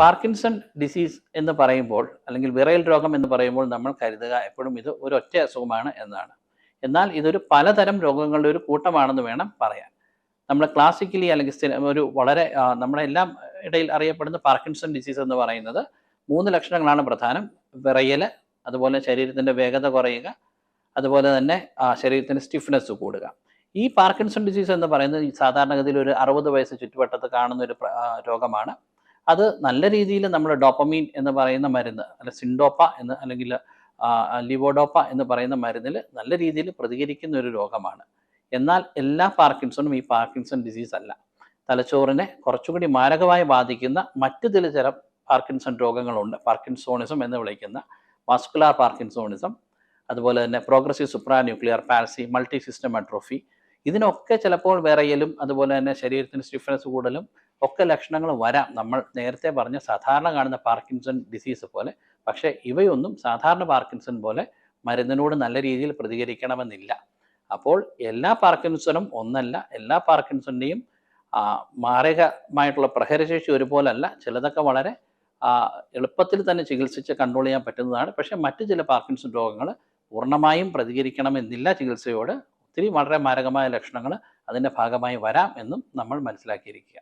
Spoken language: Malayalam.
പാർക്കിൻസൺ ഡിസീസ് എന്ന് പറയുമ്പോൾ അല്ലെങ്കിൽ വിറയൽ രോഗം എന്ന് പറയുമ്പോൾ നമ്മൾ കരുതുക എപ്പോഴും ഇത് ഒരു ഒറ്റ അസുഖമാണ് എന്നാണ്. എന്നാൽ ഇതൊരു പലതരം രോഗങ്ങളുടെ ഒരു കൂട്ടമാണെന്ന് വേണം പറയാൻ. നമ്മൾ ക്ലാസിക്കലി അല്ലെങ്കിൽ ഒരു വളരെ നമ്മുടെ എല്ലാം ഇടയിൽ അറിയപ്പെടുന്ന പാർക്കിൻസൺ ഡിസീസ് എന്ന് പറയുന്നത് മൂന്ന് ലക്ഷണങ്ങളാണ് പ്രധാനം. വിറയൽ അതുപോലെ ശരീരത്തിന്റെ വേഗത കുറയുക അതുപോലെ തന്നെ ശരീരത്തിന്റെ സ്റ്റിഫ്നെസ് കൂടുക. ഈ പാർക്കിൻസൺ ഡിസീസ് എന്ന് പറയുന്നത് സാധാരണഗതിയിൽ ഒരു അറുപത് വയസ്സ് ചുറ്റുവട്ടത്ത് കാണുന്ന ഒരു രോഗമാണ്. അത് നല്ല രീതിയിൽ നമ്മൾ ഡോപ്പമീൻ എന്ന് പറയുന്ന മരുന്ന് അല്ല സിൻഡോപ്പ എന്ന് അല്ലെങ്കിൽ ലിവോഡോപ്പ എന്ന് പറയുന്ന മരുന്നിൽ നല്ല രീതിയിൽ പ്രതികരിക്കുന്ന ഒരു രോഗമാണ്. എന്നാൽ എല്ലാ പാർക്കിൻസണും ഈ പാർക്കിൻസൺ ഡിസീസ് അല്ല. തലച്ചോറിനെ കുറച്ചുകൂടി മാരകമായി ബാധിക്കുന്ന മറ്റ് ചില ചില പാർക്കിൻസൺ രോഗങ്ങളുണ്ട്. പാർക്കിൻസോണിസം എന്ന് വിളിക്കുന്ന വാസ്കുലാർ പാർക്കിൻസോണിസം അതുപോലെ തന്നെ progressive supra nuclear palsy multi system atrophy ഇതിനൊക്കെ ചിലപ്പോൾ വിറയലും അതുപോലെ തന്നെ ശരീരത്തിന് സ്റ്റിഫ്നെസ് കൂടലും ഒക്കെ ലക്ഷണങ്ങൾ വരാം. നമ്മൾ നേരത്തെ പറഞ്ഞ സാധാരണ കാണുന്ന പാർക്കിൻസൺ ഡിസീസ് പോലെ. പക്ഷേ ഇവയൊന്നും സാധാരണ പാർക്കിൻസൺ പോലെ മരുന്നിനോട് നല്ല രീതിയിൽ പ്രതികരിക്കണമെന്നില്ല. അപ്പോൾ എല്ലാ പാർക്കിൻസണും ഒന്നല്ല എല്ലാ പാർക്കിൻസണിന്റെയും മാരകമായിട്ടുള്ള പ്രഹരശേഷി ഒരുപോലല്ല. ചിലതൊക്കെ വളരെ എളുപ്പത്തിൽ തന്നെ ചികിത്സിച്ച് കൺട്രോൾ ചെയ്യാൻ പറ്റുന്നതാണ്. പക്ഷേ മറ്റ് ചില പാർക്കിൻസൺ രോഗങ്ങൾ പൂർണമായും പ്രതികരിക്കണമെന്നില്ല ചികിത്സയോട്. ഒത്തിരി വളരെ മാരകമായ ലക്ഷണങ്ങൾ അതിന്റെ ഭാഗമായി വരാം എന്നും നമ്മൾ മനസ്സിലാക്കിയിരിക്കുക